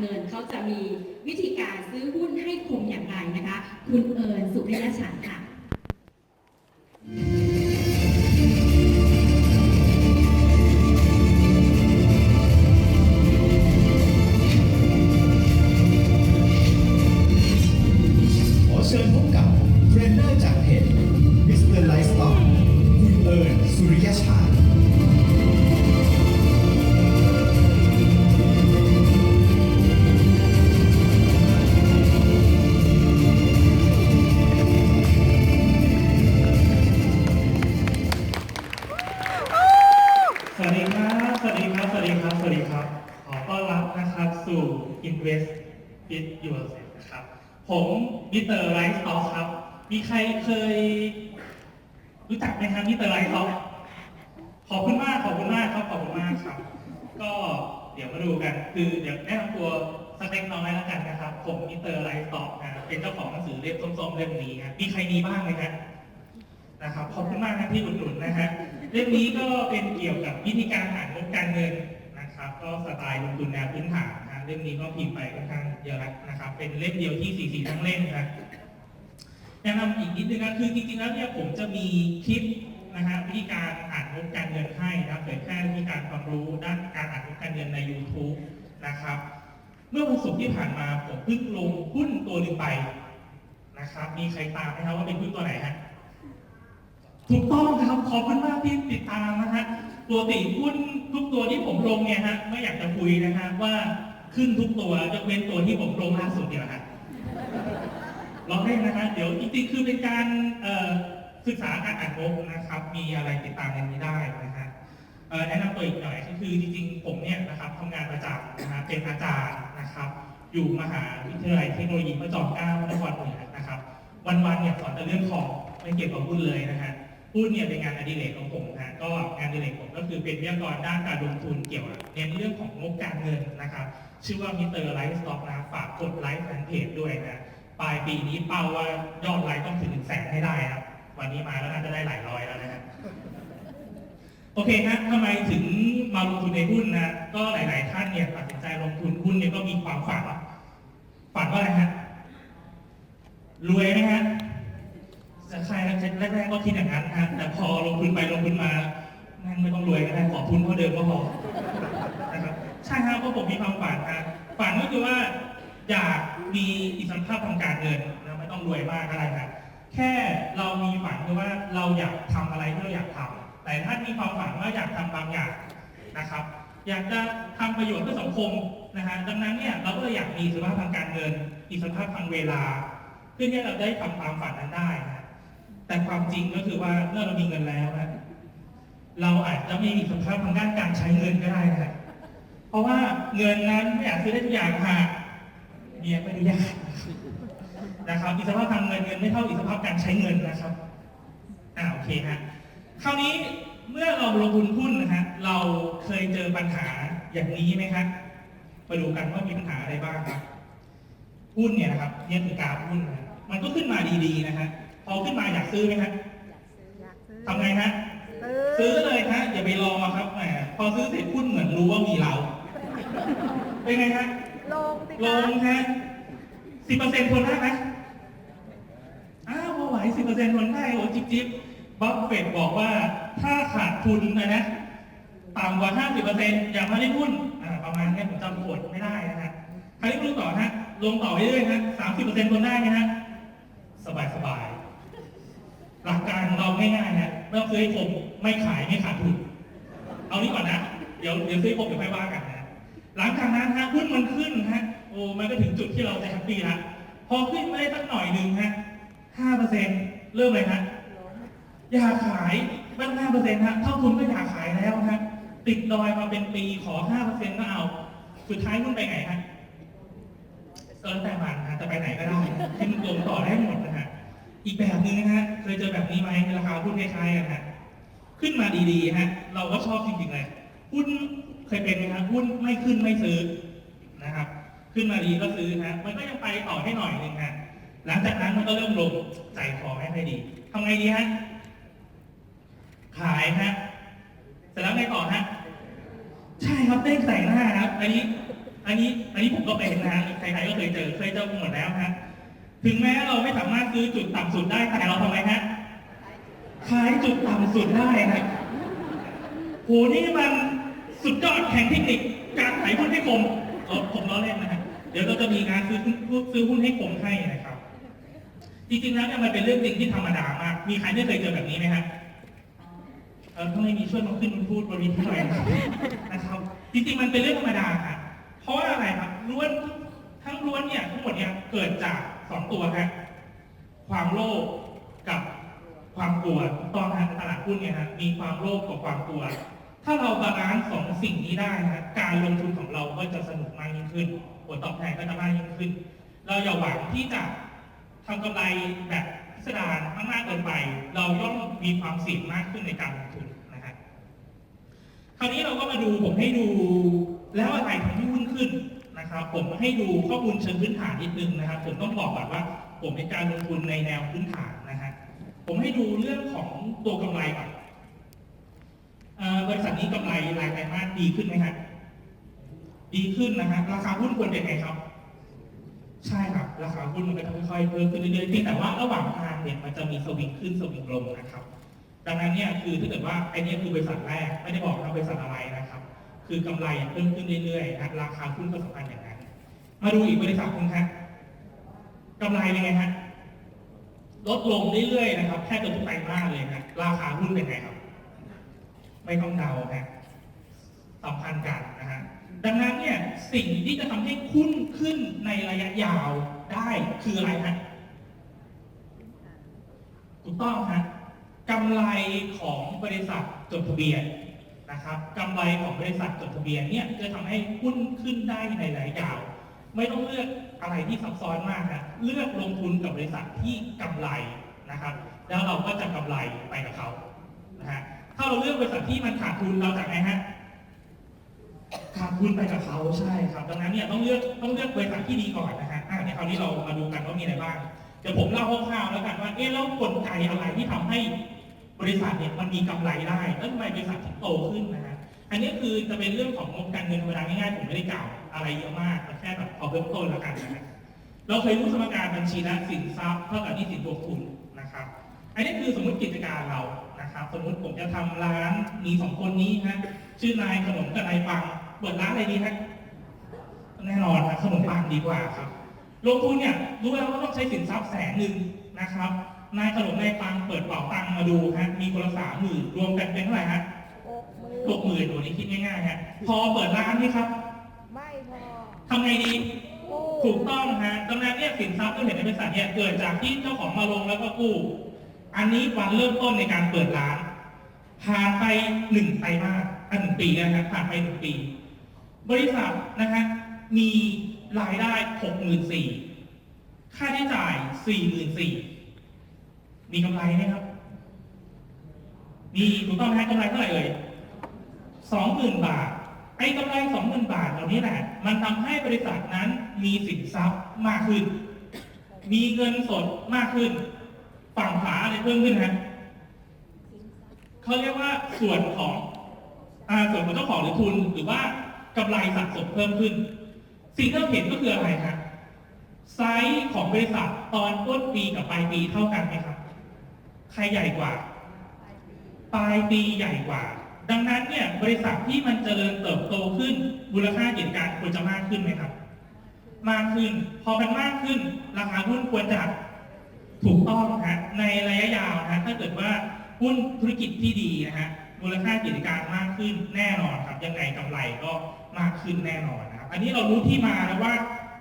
เงินเขาจะมีวิธีการซื้อหุ้นให้คุมอย่างไรนะคะ คุณเอิญสุริยฉันค่ะ with Yourself นะครับ ผมมิสเตอร์ไรส์ตอครับ มีใครเคย รู้จักไหมครับมิสเตอร์ไรส์ตอขอบคุณมาก ขอบคุณมากครับ ขอบคุณมากครับ ก็เดี๋ยวมาดูกัน คือเดี๋ยวแนะนำตัวสักเล็กน้อยแล้วกันนะครับ ผมมิสเตอร์ไรส์ตอนะเป็นเจ้าของหนังสือเล่มส้มๆเล่มนี้นะมีใครมีบ้างไหมครับนะครับ ขอบคุณมากนะที่อุดหนุนนะฮะ เล่มนี้ก็เป็นเกี่ยวกับวิธีการหางบการเงินนะครับ ก็สไตล์ลงทุนแนวพื้นฐานนะเล่มนี้ก็พิมพ์ไปค่อนข้าง เยอะแล้วนะครับ เป็นเล่มเดียวที่สีสีทั้งเล่มนะแนะนำอีกนิดนึงนะคือจริงๆแล้วเนี่ยผมจะมีคลิปนะฮะวิธีการอ่านงบการเงินให้นะเผยแพร่วิธีการความรู้ด้านการอ่านงบการเงินใน YouTube นะครับ เมื่อวันศุกร์ที่ผ่านมาผมเพิ่งลงหุ้นตัวหนึ่งไปนะครับ มีใครตามไหมครับว่าเป็นหุ้นตัวไหนฮะถูกต้องครับขอบคุณมากที่ติดตามนะฮะปกติหุ้นทุกตัวที่ผมลงเนี่ยฮะไม่อยากจะคุยนะฮะว่า ขึ้นทุกตัวยกเว้นตัวที่ผมลงล่าสุดเนี่ยฮะลองเล่นนะฮะเดี๋ยวจริงๆคือเป็นการศึกษาการอ่านงบนะครับ มีอะไรติดตามในนี้ได้นะฮะแนะนำตัวอีกหน่อยก็คือจริงๆผมเนี่ยนะครับทำงานประจำนะฮะเป็นอาจารย์นะครับ อยู่มหาวิทยาลัยเทคโนโลยีพระจอมเกล้านครเหนือนะครับ วันๆเนี่ยสอนแต่เรื่องของไม่เกี่ยวกับหุ้นเลยนะฮะ หุ้นเนี่ยเป็นงานอดิเรกของผมนะฮะก็งานอดิเรกผมก็คือเป็นวิทยากรด้านการลงทุนเกี่ยวกับเน้นเรื่องของงบการเงินนะครับ ชื่อว่ามิสเตอร์ไลฟ์สต็อกนะฝากกดไลค์แฟนเพจด้วยนะปลายปีนี้เป้าว่ายอดไลค์ต้องถึงหนึ่งแสนให้ได้ครับวันนี้มาแล้วน่าจะได้หลายร้อยแล้วนะฮะโอเคฮะทำไมถึงมาลงทุนในหุ้นนะก็หลาย ๆ ท่านเนี่ยตัดสินใจลงทุนหุ้นเนี่ยก็มีความฝันฝันว่าอะไรฮะรวยไหมฮะ ใครแรกๆก็คิดอย่างนั้นฮะแต่พอลงทุนไปลงทุนมาแม่งไม่ต้องรวยก็ได้ขอทุนเท่าเดิมก็พอนะครับใช่ครับเพราะผมมีความฝันฮะฝันก็คือว่าอยากมีอิสรภาพทางการเงินนะไม่ต้องรวยมากอะไรนะแค่เรามีฝันคือว่าเราอยากทำอะไรที่เราอยากทำแต่ถ้ามีความฝันว่าอยากทำบางอย่างนะครับ อยากจะทำประโยชน์เพื่อสังคมนะฮะดังนั้นเนี่ยเราก็เลยอยากมีอิสรภาพทางการเงิน อิสรภาพทางเวลา เพื่อที่เราได้ทำตามฝันนั้นได้นะ แต่ความจริงก็คือว่าเมื่อเรามีเงินแล้วนะเราอาจจะไม่มีสภาพทางด้านการใช้เงินก็ได้นะเพราะว่าเงินนั้นไม่อาจซื้อได้ทุกอย่างค่ะเมียไม่อนุญาตนะครับอิสรภาพทางเงินเงินไม่เท่าอิสรภาพการใช้เงินนะครับอ่าโอเคฮะคราวนี้เมื่อเราลงทุนหุ้นนะฮะเราเคยเจอปัญหาอย่างนี้ไหมครับมาดูกันว่ามีปัญหาอะไรบ้างครับหุ้นเนี่ยนะครับเนี่ยคือกราฟหุ้นนะมันก็ขึ้นมาดีๆนะฮะ พอขึ้นมาอยากซื้อไหมฮะอยากซื้อทำไงฮะซื้อซื้อเลยฮะอย่าไปรอครับแหมพอซื้อเสร็จหุ้นเหมือนรู้ว่ามีเรา เป็นไงฮะ ลงสิลคะงฮะสิบเปอร์เซ็นต์ทนได้ไหมอ้าวพอไหวสิบเปอร์เซ็นต์ทนได้โอ้จิ๊บจิ๊บบัฟเฟตบอกว่าถ้าขาดทุนนะนะต่ำกว่าห้าสิบเปอร์เซ็นต์อย่ามาเล่นหุ้นอ่าประมาณนี้ผมจำโคดไม่ได้นะฮะคราวนี้ดูต่อฮะ ลงต่อไปเรื่อยๆฮะสามสิบเปอร์เซ็นต์ทนได้ไหมฮะ สบายสบายๆ หลักการของเราง่ายๆนะไม่ต้องซื้อให้ผมไม่ขายไม่ขาดทุน เอานี้ก่อนนะ เดี๋ยวเดี๋ยวซื้อผมเดี๋ยวค่อยว่ากันนะ หลังจากนั้นฮะหุ้นมันขึ้นฮะ โอ้มันก็ถึงจุดที่เราจะแฮปปี้ละพอขึ้นไมาได้สักหน่อยหนึ่งฮะห้าเปอร์เซ็นต์เริ่มเลยฮะอยากขายบ้างห้าเปอร์เซ็นต์ฮะเท่าทุนก็อยากขายแล้วฮะ ติดดอยมาเป็นปีขอห้าเปอร์เซ็นต์ก็เอา สุดท้ายหุ้นไปไหนฮะก็แล้วแต่มันฮะจะไปไหนก็ได้ขึ้นลงต่อได้หมดนะฮะ อีกแบบหนึงนะฮะเคยเจอแบบนี้ไหมราคาหุ้นคล้ายๆกันฮะขึ้นมาดีๆฮะเราก็ชอบจริงๆเลยหุ้นเคยเป็นไหมครับหุ้นไม่ขึ้นไม่ซื้อนะครับ ขึ้นมาดีก็ซื้อฮะมันก็ยังไปต่อให้หน่อยหนึ่งฮะหลังจากนั้นมันก็เริ่มลงใจคอไม่ค่อยดีทำไงดีฮะขายฮะเสร็จแล้วไงต่อฮะใช่ครับเด้งใส่หน้าครับ อันนี้ อันนี้อันนี้ผมก็เป็นนะฮะใครๆก็เคยเจอเคยเจอหมดแล้วฮะ ถึงแม้เราไม่สามารถซื้อจุดต่ำสุดได้แต่เราทำไมฮะขายจุดต่ำสุดได้ฮะโหนี่มันสุดยอดแข่งเทคนิคการขายหุ้นให้คมผมล้อเล่นนะฮะเดี๋ยวเราจะมีการซื้อหุ้นซื้อหุ้นให้คมให้นะครับ จริงๆแล้วเนี่ยมันเป็นเรื่องจริงที่ธรรมดามาก มีใครไม่เคยเจอแบบนี้ไหมฮะเออถ้าไม่มีช่วยมาขึ้นมาพูดบนเวทีหน่อยนะครับนะครับจริงๆมันเป็นเรื่องธรรมดาค่ะเพราะว่าอะไรครับล้วนทั้งล้วนเนี่ยทั้งหมดเนี่ยเกิดจาก สองตัวฮะความโลภกับความกลัวตองฮะในตลาดหุ้นเนี่ยฮะมีความโลภกับความกลัว ถ้าเราบาลานซ์สองสิ่งนี้ได้ฮะการลงทุนของเราก็จะสนุกมากยิ่งขึ้น ผลตอบแทนก็จะมากยิ่งขึ้น เราอย่าหวังที่จะทำกำไรแบบพิสดารมากๆเกินไป เราย่อมมีความเสี่ยงมากขึ้นในการลงทุนนะฮะคราวนี้เราก็มาดูผมให้ดูแล้วอะไรทำให้หุ้นขึ้น นะครับ ผมให้ดูข้อมูลเชิงพื้นฐานนิดนึงนะครับ ผมต้องบอกก่อนว่า ผมเป็นการลงทุนในแนวพื้นฐานนะฮะผมให้ดูเรื่องของตัวกำไรก่อนบริษัทนี้กำไรรายไตรมาสดีขึ้นไหมฮะดีขึ้นนะฮะราคาหุ้นควรเป็นไงครับ ใช่ครับ ราคาหุ้นมันก็จะค่อยๆเพิ่มขึ้นเรื่อยๆเพียงแต่ว่าระหว่างทางเนี่ยมันจะมีสวิงขึ้นสวิงลงนะครับ ดังนั้นเนี่ยคือถ้าเกิดว่าไอ้นี่คือบริษัทแรกไม่ได้บอกว่าบริษัทอะไรนะครับ คือกำไรเพิ่มขึ้นเรื่อยๆนะราคาหุ้นก็สำคัญอย่างนั้น มาดูอีกบริษัทหนึงครับกำไรเป็นไงฮะลดลงเรื่อยๆนะครับแค่เกือบทุกไตรมาสเลยนะราคาหุ้นเป็นไงครับ ไม่ต้องเดาฮะสัมพันธ์กันนะฮะดังนั้นเนี่ยสิ่งที่จะทำให้หุ้นขึ้นในระยะยาวได้คืออะไรฮะถูกต้องฮะกำไรของบริษัทจดทะเบียน นะครับกำไรของบริษัทจดทะเบียนเนี่ยจะทำให้หุ้นขึ้นได้ในระยยาว ไม่ต้องเลือกอะไรที่ซับซ้อนมากนะเลือกลงทุนกับบริษัทที่กำไรนะครับ แล้วเราก็จะกำไรไปกับเขานะฮะถ้าเราเลือกบริษัทที่มันขาดทุนเราจะไงฮะขาดทุนไปกับเขาใช่ครับ ดังนั้นเนี่ยต้องเลือกต้องเลือกบริษัทที่ดีก่อนนะฮะอะในคราวนี้เรามาดูกันว่ามีอะไรบ้างเดี๋ยวผมเล่าคร่าวๆแล้วกันว่าเอ๊ะแล้วกลไกอะไรที่ทำให้ บริษัทเนี่ยมันมีกำไรได้แล้วทำไมบริษัทถึงโตขึ้นนะฮะอันนี้คือจะเป็นเรื่องของงบการเงินธรรมดาง่ายๆผมไม่ได้กล่าวอะไรเยอะมากแต่แค่แบบเอาเบื้องต้นแล้วกันนะฮะเราเคยรู้สมการบัญชีและสินทรัพย์เท่ากับหนี้สินบวกทุนนะครับ อันนี้คือสมมติกิจการเรานะครับ สมมติผมจะทำร้านมีสองคนนี้ฮะชื่อนายขนมกับนายปังเปิดร้านอะไรดีฮะแน่นอนนะขนมปังดีกว่าครับ ลงทุนเนี่ยรู้แล้วว่าต้องใช้สินทรัพย์แสนหนึ่งนะครับนายขนมนายปังเปิดเป๋าตังค์มาดูฮะมีคนละสามหมื่นรวมกันเป็นเท่าไหร่ฮะหกหมื่นหกหมื่นโหนี่คิดง่ายๆฮะพอเปิดร้านนี่ครับ ไม่พอทำไงดีกู้ถูกต้องฮะดังนั้นเนี่ยสินทรัพย์ที่เห็นในบริษัทเนี่ยเกิดจากที่เจ้าของมาลงแล้วก็กู้ อันนี้วันเริ่มต้นในการเปิดร้าน ผ่านไปหนึ่งไตรมาสอันหนึ่งปีนะครับผ่านไปหนึ่งปี บริษัทนะฮะมี รายได้หกหมื่นสี่ค่าใช้จ่ายสี่หมื่นสี่มีกำไรไหมครับ มีถูกต้องไหมกำไรเท่าไหร่เอ่ยสองหมื่นบาท ไอ้กำไรสองหมื่นบาทเหล่านี้แหละ มันทำให้บริษัทนั้นมีสินทรัพย์มากขึ้น มีเงินสดมากขึ้น ฝั่งขวาอะไรเพิ่มขึ้นฮะเขาเรียกว่าส่วนของอ่าส่วนของเจ้าของหรือทุนหรือว่ากำไรสะสมเพิ่มขึ้น สิ่งที่เราเห็นก็คืออะไรครับไซส์ของบริษัทตอนต้นปีกับปลายปีเท่ากันไหมครับ ใครใหญ่กว่า ปลายปีใหญ่กว่า ดังนั้นเนี่ยบริษัทที่มันเจริญเติบโตขึ้นมูลค่ากิจการควรจะมากขึ้นไหมครับ มากขึ้น พอมันมากขึ้น ราคาหุ้นควรจะถูกต้องนะฮะในระยะยาวนะฮะถ้าเกิดว่าหุ้นธุรกิจที่ดีนะฮะมูลค่ากิจการมากขึ้นแน่นอนครับยังไงกำไรก็มากขึ้นแน่นอน อันนี้เรารู้ที่มาแล้วว่า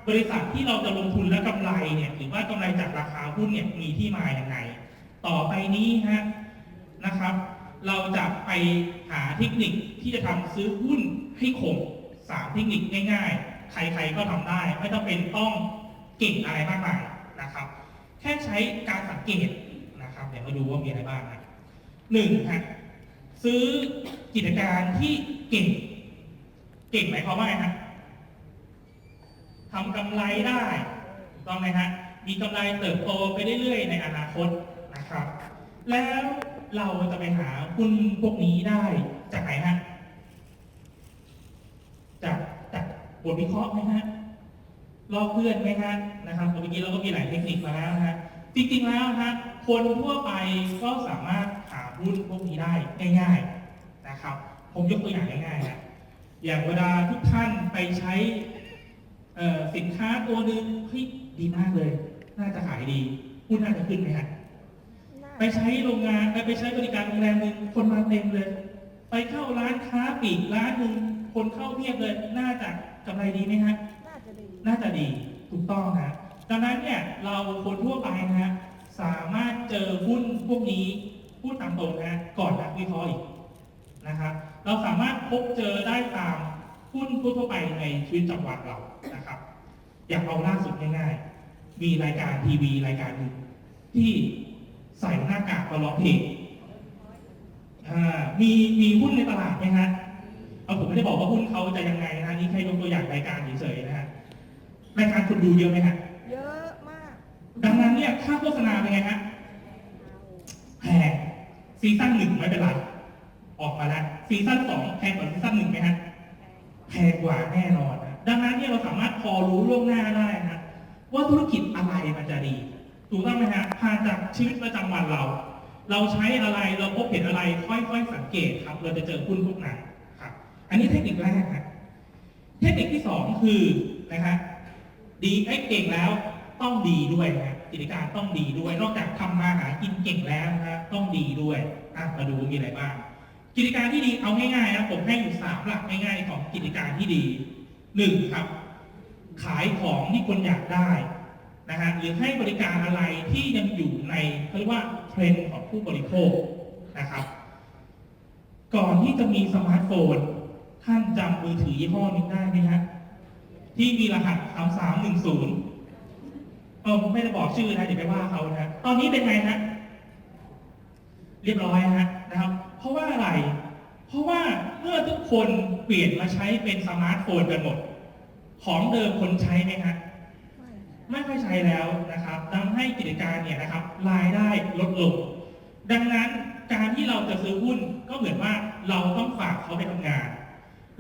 บริษัทที่เราจะลงทุนและกำไรเนี่ยหรือว่ากำไรจากราคาหุ้นเนี่ยมีที่มาอย่างไงต่อไปนี้ฮะนะครับ เราจะไปหาเทคนิคที่จะทำซื้อหุ้นให้คงสามเทคนิคง่ายๆ ใครๆก็ทำได้ ไม่ต้องเป็นต้องเก่งอะไรมากมายนะครับ แค่ใช้การสังเกตนะครับเดี๋ยวมาดูว่ามีอะไรบ้างนะหนึ่งฮะซื้อกิจการที่เก่ง เก่งหมายความว่าไงฮะ ทำกำไรได้ถูกต้องไหมฮะมีกำไรเติบโตไปเรื่อยๆ ในอนาคตนะครับ แล้วเราจะไปหาหุ้นพวกนี้ได้จากไหนฮะจากจากบทวิเคราะห์ไหมฮะลอกเพื่อนไหมฮะนะครับเมื่อกี้เราก็มีหลายเทคนิคมาแล้วนะฮะจริงๆแล้วนะฮะคนทั่วไปก็สามารถหาหุ้นพวกนี้ได้ง่ายๆนะครับ ผมยกตัวอย่างง่ายๆนะอย่างเวลาทุกท่านไปใช้เอ่อ สินค้าตัวหนึ่งเฮ้ยดีมากเลย น่าจะขายดีหุ้นน่าจะขึ้นไหมฮะไปใช้โรงงานไปไปใช้บริการโรงแรมหนึ่งคนมาเต็มเลย ไปเข้าร้านค้าปลีกร้านหนึ่งคนเข้าเพียบเลย น่าจะกำไรดีไหมฮะน่าจะดีน่าจะดีถูกต้องนะดังนั้นเนี่ยเราคนทั่วไปนะฮะสามารถเจอหุ้นพวกนี้พูดตามตรงนะก่อนนักวิเคราะห์อีกนะครับ เราสามารถพบเจอได้ตาม หุ้นทั่วๆไปในชีวิตประจำวันเรานะครับ อย่างเอาล่าสุดง่ายๆ มีรายการทีวีรายการหนึ่งที่ใส่หน้ากากมาร้องเพลงอ่ามีมีหุ้นในตลาดไหมฮะเอาผมไม่ได้บอกว่าหุ้นเขาจะยังไงนะนี่แค่ยกตัวอย่างรายการเฉยๆนะฮะรายการคนดูเยอะไหมฮะเยอะมาก ดังนั้นเนี่ยค่าโฆษณาเป็นไงฮะแพงซีซั่นหนึ่งไม่เป็นไรออกมาแล้วซีซั่นสองแพงกว่าซีซั่นหนึ่งไหมฮะ แพงกว่าแน่นอนนะดังนั้นเนี่ยเราสามารถพอรู้ล่วงหน้าได้นะว่าธุรกิจอะไรมันจะดี ถูกต้องไหมฮะผ่านจากชีวิตประจำวันเรา เราใช้อะไรเราพบเห็นอะไร ค่อยๆสังเกตครับ เราจะเจอหุ้นพวกนั้นครับ อันนี้เทคนิคแรกนะเทคนิคที่สองคือนะฮะดีไอ้เก่งแล้วต้องดีด้วยนะกิจการต้องดีด้วย นอกจากทำมาหากินเก่งแล้วนะฮะต้องดีด้วยอะมาดูมีอะไรบ้าง กิจการที่ดีเอาง่ายๆนะผมให้อยู่สามหลักง่ายๆของกิจการที่ดีหนึ่งครับ ขายของที่คนอยากได้นะฮะหรือให้บริการอะไรที่ยังอยู่ในเขาเรียกว่าเทรนด์ของผู้บริโภคนะครับ ก่อนที่จะมีสมาร์ทโฟน ท่านจำมือถือยี่ห้อนี้ได้ไหมฮะที่มีรหัส3310เออผมไม่ได้บอกชื่อนะเดี๋ยวไปว่าเขานะตอนนี้เป็นไงฮะเรียบร้อยฮะนะครับ คนเปลี่ยนมาใช้เป็นสมาร์ทโฟนกันหมด ของเดิมคนใช้ไหมฮะไม่ไม่ค่อยใช้แล้วนะครับทำให้กิจการเนี่ยนะครับรายได้ลดลง ดังนั้นการที่เราจะซื้อหุ้นก็เหมือนว่าเราต้องฝากเขาไปทำงาน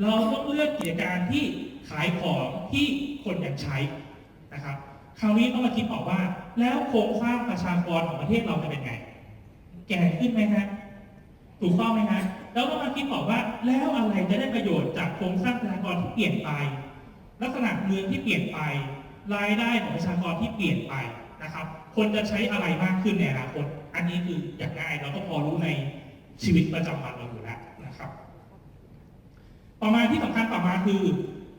เราต้องเลือกกิจการที่ขายของที่คนอยากใช้นะครับ คราวนี้ต้องมาคิดออกว่า แล้วโครงสร้างประชากรของประเทศเราจะเป็นไง แก่ขึ้นไหมฮะถูกต้องไหมฮะ แล้วก็มาคิดต่อว่าแล้วอะไรจะได้ประโยชน์จากโครงสร้างประชากรที่เปลี่ยนไป ลักษณะเมืองที่เปลี่ยนไป รายได้ของประชากรที่เปลี่ยนไปนะครับ คนจะใช้อะไรมากขึ้นในอนาคต อันนี้คืออย่างง่ายเราก็พอรู้ในชีวิตประจำวันเราอยู่แล้วนะครับ ต่อมาที่สำคัญต่อมาคือ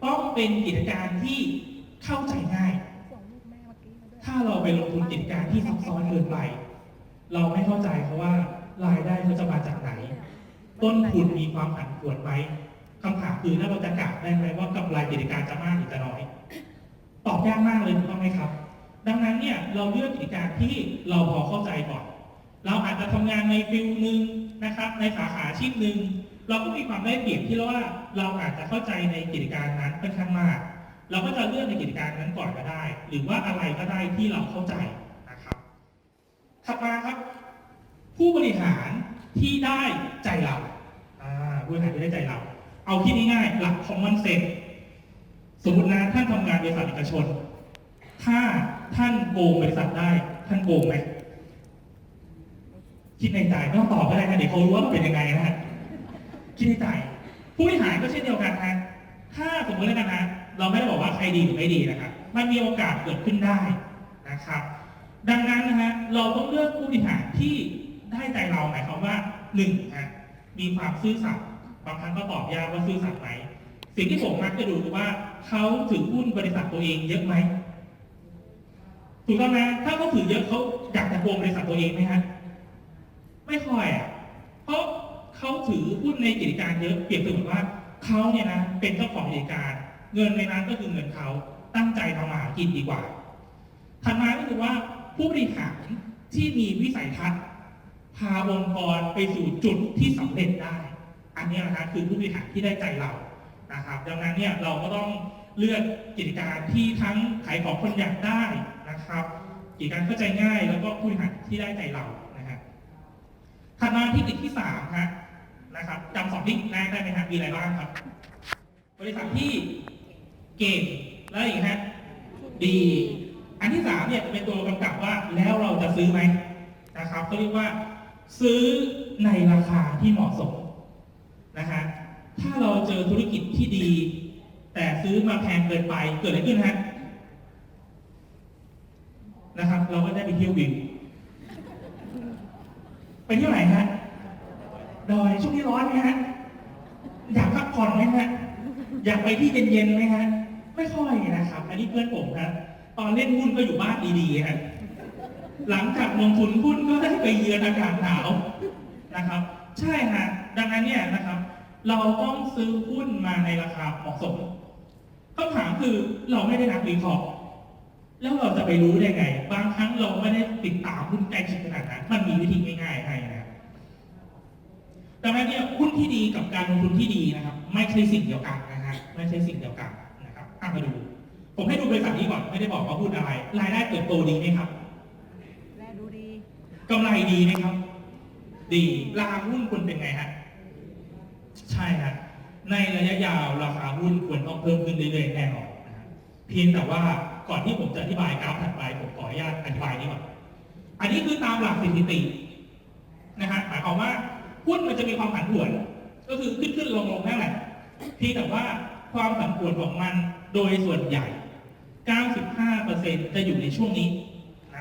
ต้องเป็นกิจการที่เข้าใจง่าย ถ้าเราไปลงทุนกิจการที่ซับซ้อนเกินไป เราไม่เข้าใจเพราะว่ารายได้เขาจะมาจากไหน ต้นทุนมีความผันผวนไหมคำถามคือแล้วเราจะกะได้ไหมว่ากำไรกิจการจะมากหรือจะน้อย ตอบยากมากเลยถูกต้องไหมครับ ดังนั้นเนี่ยเราเลือกกิจการที่เราพอเข้าใจก่อน เราอาจจะทำงานในฟิลหนึ่งนะครับ ในสาขาอาชีพหนึ่งเราก็มีความได้เปรียบที่ว่าเราอาจจะเข้าใจในกิจการนั้นค่อนข้างมาก เราก็จะเลือกในกิจการนั้นก่อนก็ได้ หรือว่าอะไรก็ได้ที่เราเข้าใจนะครับถัดมาครับ ผู้บริหาร ที่ได้ใจเราอ่าผู้บริหารที่ได้ใจเรา เอาที่ง่ายๆหลัก common sense สมมตินะท่านทำงานบริษัทเอกชน ถ้าท่านโกงบริษัทได้ ท่านโกงไหมคิดในใจไม่ต้องตอบก็ได้นะเดี๋ยวเขารู้ว่ามันเป็นยังไงนะฮะคิดในใจผู้บริหารก็เช่นเดียวกันนะถ้าสมมติแล้วกันนะเราไม่ได้บอกว่าใครดีหรือไม่ดีนะครับมันมีโอกาสเกิดขึ้นได้นะครับ ดังนั้นนะฮะเราต้องเลือกผู้บริหารที่ได้ใจเราหมายความว่า หนึ่งฮะมีความซื่อสัตย์บางครั้งก็ตอบยากว่าซื่อสัตย์ไหมสิ่งที่ผมมักจะดูคือว่าเขาถือหุ้นบริษัทตัวเองเยอะไหมถูกต้องไหมถ้าเขาถือเยอะเขาอยากจะโกงบริษัทตัวเองไหมฮะไม่ค่อยอะเพราะเขาถือหุ้นในกิจการเยอะเปรียบเสมือนว่าเขาเนี่ยนะเป็นเจ้าของกิจการ เงินในนั้นก็คือเงินเขาตั้งใจทำมาหากินดีกว่าถัดมาก็คือว่าผู้บริหารที่มีวิสัยทัศน์ พาองค์กรไปสู่จุดที่สำเร็จได้ อันนี้นะฮะคือผู้บริหารที่ได้ใจเรานะครับดังนั้นเนี่ยเราก็ต้องเลือกกิจการที่ทั้งขายของคนอยากได้นะครับ กิจการเข้าใจง่ายแล้วก็ผู้บริหารที่ได้ใจเรานะฮะถัดมาที่ติดที่สามฮะนะครับจำสองที่แรกได้ไหมฮะมีอะไรบ้างครับ บริษัทที่เก่งแล้วอีกฮะดี อันที่สามเนี่ยจะเป็นตัวกำกับว่าแล้วเราจะซื้อไหมนะครับเขาเรียกว่า ซื้อในราคาที่เหมาะสมนะฮะถ้าเราเจอธุรกิจที่ดี แต่ซื้อมาแพงเกินไปเกิดอะไรขึ้นฮะนะครับ เราก็ได้ไปเที่ยววิวไปเที่ยวไหนฮะดอยช่วงนี้ร้อนไหมฮะอยากพักผ่อนไหมฮะอยากไปที่เย็นๆไหมฮะไม่ค่อยนะครับ อันนี้เพื่อนผมครับตอนเล่นหุ้นก็อยู่บ้านดีๆฮะ หลังจากลงทุนหุ้นก็ได้ไปเยือนอากาศหนาวนะครับ ใช่ฮะดังนั้นเนี่ยนะครับ เราต้องซื้อหุ้นมาในราคาเหมาะสมคำถามคือเราไม่ได้นักวิเคราะห์แล้วเราจะไปรู้ได้ไง บางครั้งเราไม่ได้ติดตามหุ้นใกล้ชิดขนาดนั้น มันมีวิธีง่ายๆให้นะครับดังนั้นเนี่ยหุ้นที่ดีกับการลงทุนที่ดีนะครับ ไม่ใช่สิ่งเดียวกันนะฮะไม่ใช่สิ่งเดียวกันนะครับอะมาดู ผมให้ดูบริษัทนี้ก่อนไม่ได้บอกว่าหุ้นอะไร รายได้เติบโตดีไหมครับ กำไรดีไหมครับ ดีราคาหุ้นควรเป็นไงฮะ ใช่ฮะ ในระยะยาวราคาหุ้นควรต้องเพิ่มขึ้นเรื่อยๆแน่นอนนะฮะเพียงแต่ว่าก่อนที่ผมจะอธิบายกราฟถัดไปผมขออนุญาตอธิบายนี้ก่อน อันนี้คือตามหลักสถิตินะฮะหมายความว่าหุ้นมันจะมีความผันผวน ก็คือขึ้นขึ้นลงลงนั่นแหละเพียงแต่ว่าความผันผวนของมันโดยส่วนใหญ่ 95%จะอยู่ในช่วงนี้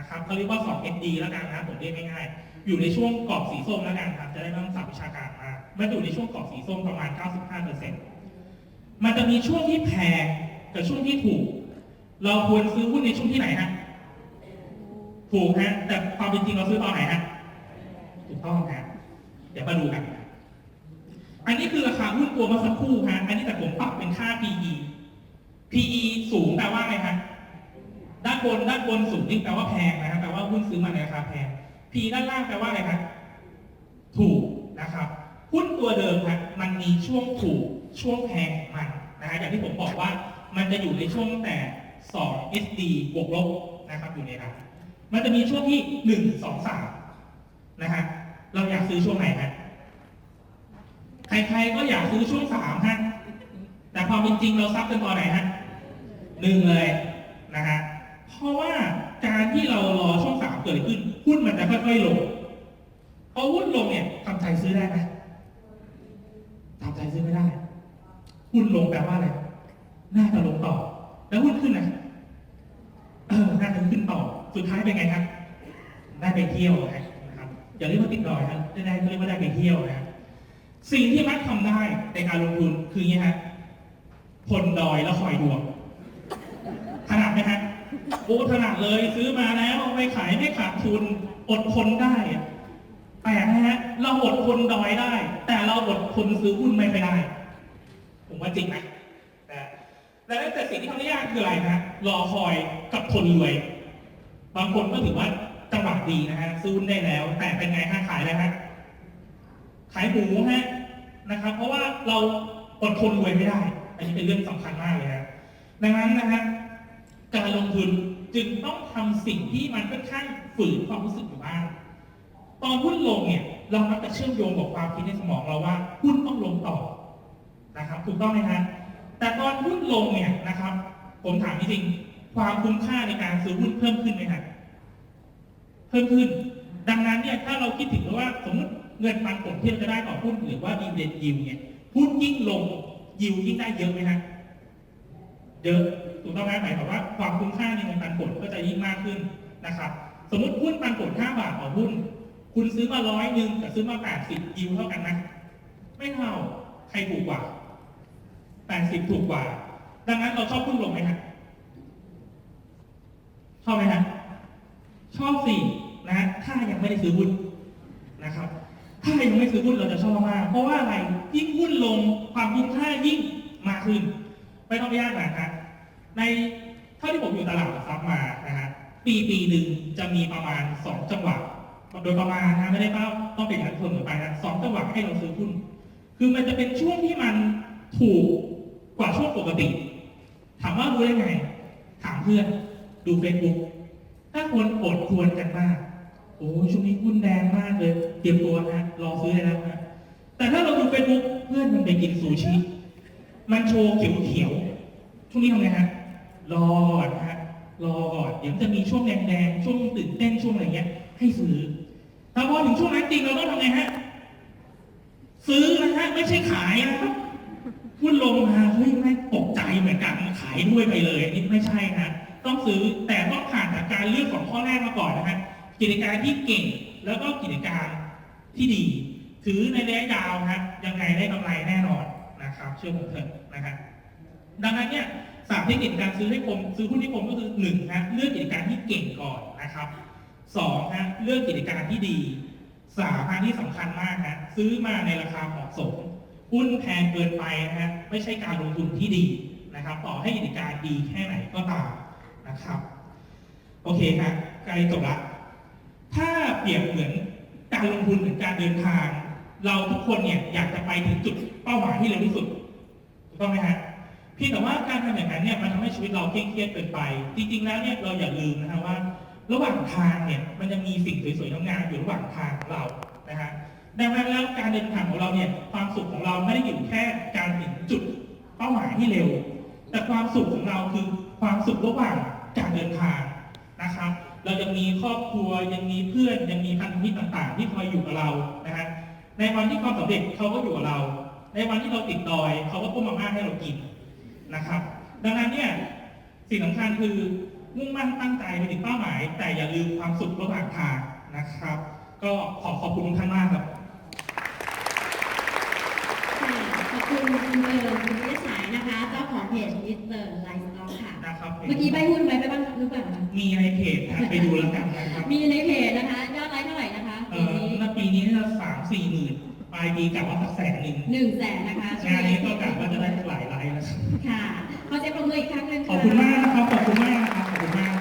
นะครับเขาเรียกว่า 2SD แล้วกันนะผมเรียกง่ายๆ อยู่ในช่วงกรอบสีส้มแล้วกันครับจะได้ไม่ต้องสับวิชาการมากมันอยู่ในช่วงกรอบสีส้มประมาณ 95%มันจะมีช่วงที่แพงกับช่วงที่ถูก เราควรซื้อหุ้นในช่วงที่ไหนฮะถูกฮะแต่ความเป็นจริงเราซื้อตอนไหนฮะถูกต้องครับเดี๋ยวมาดูกัน อันนี้คือราคาหุ้นตัวเมื่อสักครู่ฮะอันนี้แต่ผมปรับเป็นค่า PE PE สูงแปลว่าไงฮะ ด้านบนด้านบนสูงนี่แปลว่าแพงนะครับแปลว่าหุ้นซื้อมาในราคาแพง P ด้านล่างแปลว่าอะไรครับถูกนะครับหุ้นตัวเดิมครับมันมีช่วงถูกช่วงแพงของมันนะฮะอย่างที่ผมบอกว่ามันจะอยู่ในช่วงแต่ 2 SD บวกลบนะครับอยู่ในนั้นมันจะมีช่วงที่ 1 2 3นะฮะเราอยากซื้อช่วงไหนฮะใครๆก็อยากซื้อช่วงสามฮะแต่ความเป็นจริงเราซับกันตอนไหนฮะหนึ่งเลยนะฮะ เพราะว่าการที่เรารอช่วงสามเกิดขึ้นหุ้นมันจะค่อยๆลงพอหุ้นลงเนี่ยทำใจซื้อได้ไหมทำใจซื้อไม่ได้ หุ้นลงแปลว่าอะไรน่าจะลงต่อ แล้วหุ้นขึ้นนะเออน่าจะขึ้นต่อ สุดท้ายเป็นไงครับ ได้ไปเที่ยวนะครับอย่าเรียกว่าติดดอยนะได้ได้เรียกว่าได้ไปเที่ยวนะสิ่งที่มักทำได้ในการลงทุนคืออย่างนี้ฮะพลดอยแล้วคอยดวง โอ้ถนัดเลยซื้อมาแล้วไม่ขายไม่ขาดทุน อดทนได้แปลกนะฮะเราอดทนดอยได้ แต่เราอดทนซื้อหุ้นไม่ไปได้ ผมว่าจริงไหมนะและแต่สิ่งที่ทำได้ยากคืออะไรนะรอคอยกับทนรวย บางคนก็ถือว่าจังหวะดีนะฮะซื้อหุ้นได้แล้ว แต่เป็นไงฮะขายอะไรฮะขายหมูฮะนะครับ เพราะว่าเราอดทนรวยไม่ได้ อันนี้เป็นเรื่องสำคัญมากเลยฮะดังนั้นนะฮะการลงทุน จึงต้องทำสิ่งที่มันค่อนข้างฝืนความรู้สึกอยู่บ้างตอนหุ้นลงเนี่ยเรามักจะเชื่อมโยงกับความคิดในสมองเราว่าหุ้นต้องลงต่อนะครับถูกต้องไหมฮะแต่ตอนหุ้นลงเนี่ยนะครับ ผมถามจริงๆความคุ้มค่าในการซื้อหุ้นเพิ่มขึ้นไหมฮะเพิ่มขึ้น ดังนั้นเนี่ยถ้าเราคิดถึงว่าสมมติเงินปันผลที่เราจะได้ต่อหุ้นหรือว่าดีเด่นยิวเนี่ยหุ้นยิ่งลงยิวยิ่งได้เยอะไหมฮะ เยอะถูกต้องไหมหมายความว่าความคุ้มค่าในเงินปันผลก็จะยิ่งมากขึ้นนะครับ สมมติหุ้นปันผล5บาทต่อหุ้น คุณซื้อมาร้อยหนึ่งกับซื้อมา 80ยิวเท่ากันไหมไม่เท่าใครถูกกว่า 80 ถูกกว่า ดังนั้นเราชอบหุ้นลงไหมฮะชอบไหมฮะชอบสี่นะถ้ายังไม่ได้ซื้อหุ้นนะครับ ถ้ายังไม่ซื้อหุ้นเราจะชอบมาก เพราะว่าอะไรยิ่งหุ้นลงความคุ้มค่ายิ่งมากขึ้นไม่ต้องยากนะฮะ ในเท่าที่ผมอยู่ตลาดหลักทรัพย์มานะฮะปีปีหนึ่งจะมีประมาณสองจังหวะโดยประมาณนะไม่ได้เป้าต้องเป็นอย่างนั้นเสมอไปนะสองจังหวะให้เราซื้อหุ้น คือมันจะเป็นช่วงที่มันถูกกว่าช่วงปกติ ถามว่ารู้ได้ไง ถามเพื่อนดูเฟซบุ๊กถ้าคนอดควรกันมากโอ้ช่วงนี้หุ้นแดงมากเลย เตรียมตัวนะรอซื้อเลยนะแต่ถ้าเราดูเฟซบุ๊กเพื่อนมันไปกินซูชิ มันโชว์เขียวเขียวช่วงนี้ทำไงฮะ รอก่อนฮะรอก่อนเดี๋ยวมันจะมีช่วงแดงๆช่วงตื่นเต้นช่วงอะไรเงี้ย ให้ซื้อแต่พอถึงช่วงนั้นจริงเราต้องทำไงฮะซื้อนะฮะไม่ใช่ขายนะครับหุ้นลงมาเฮ้ยไม่ตกใจเหมือนกันขายด้วยไปเลยนี่ไม่ใช่นะต้องซื้อแต่ต้องผ่านจากการเลือกสองข้อแรกมาก่อนนะฮะกิจการที่เก่งแล้วก็กิจการที่ดี ถือในระยะยาวฮะยังไงได้กำไรแน่นอนนะครับ เชื่อผมเถอะนะครับดังนั้นเนี่ย สามเทคนิคการซื้อให้คมซื้อหุ้นให้คมก็คือหนึ่งนะเลือกกิจการที่เก่งก่อนนะครับสองฮะเลือกกิจการที่ดีสามอันที่สำคัญมากนะซื้อมาในราคาเหมาะสมหุ้นแพงเกินไปนะฮะไม่ใช่การลงทุนที่ดีนะครับ ต่อให้กิจการดีแค่ไหนก็ตามนะครับ โอเคครับใกล้จบละถ้าเปรียบเหมือนการลงทุนเหมือนการเดินทาง เราทุกคนเนี่ยอยากจะไปถึงจุดเป้าหมายที่เร็วที่สุดถูกต้องไหมฮะ พียงแต่ว่าการทำอย่างนั้นเนี่ยมันทำให้ชีวิตเราเคร่งเครียดเกินไป จริง ๆ แล้วเนี่ยเราอย่าลืมนะฮะว่า ระหว่างทางเนี่ยมันจะมีสิ่งสวยๆงามๆอยู่ระหว่างทางของเรานะฮะดังนั้นแล้วการเดินทางของเราเนี่ยความสุขของเราไม่ได้อยู่แค่การถึงจุดเป้าหมายที่เร็ว แต่ความสุขของเราคือความสุขระหว่างการเดินทางนะครับ เรายังมีครอบครัวยังมีเพื่อนยังมีพันธมิตรต่างๆ ที่คอยอยู่กับเรานะฮะในวันที่ความสำเร็จเขาก็อยู่กับเรา ในวันที่เราติดดอยเขาก็ต้มมาม่าให้เรากิน นะครับ ดังนั้นเนี่ยสิ่งสำคัญคือมุ่งมั่นตั้งใจไปถึงเป้าหมาย แต่อย่าลืมความสุขระหว่างทางนะครับ ก็ขอขอบคุณทุกท่านมากครับค่ะขอบคุณคุณเอิญคุณวิทยาสายนะคะ เจ้าของเพจมิสเตอร์ไลฟ์สต็อกค่ะ นะครับเมื่อกี้ใบหุ้นไว้ไปบ้างหรือเปล่าคะมีในเพจนะไปดูแล้วกันนะครับมีในเพจนะคะ ยอดไลค์เท่าไหร่นะคะเอปีอนี้ณปีนี้น่าจะสามสี่หมื่นป ลายปีกลับว่าสักแสนหนึ่งหนึ่งแสนนะคะงานนี้ก็กะว่าจะได้หลายไลน์แล้วครับค่ะขอเสียงปรบมืออีกครั้งหนึ่งขค่ะอบคุณมากนะครับขอบคุณมากนะครับขอบคุณมาก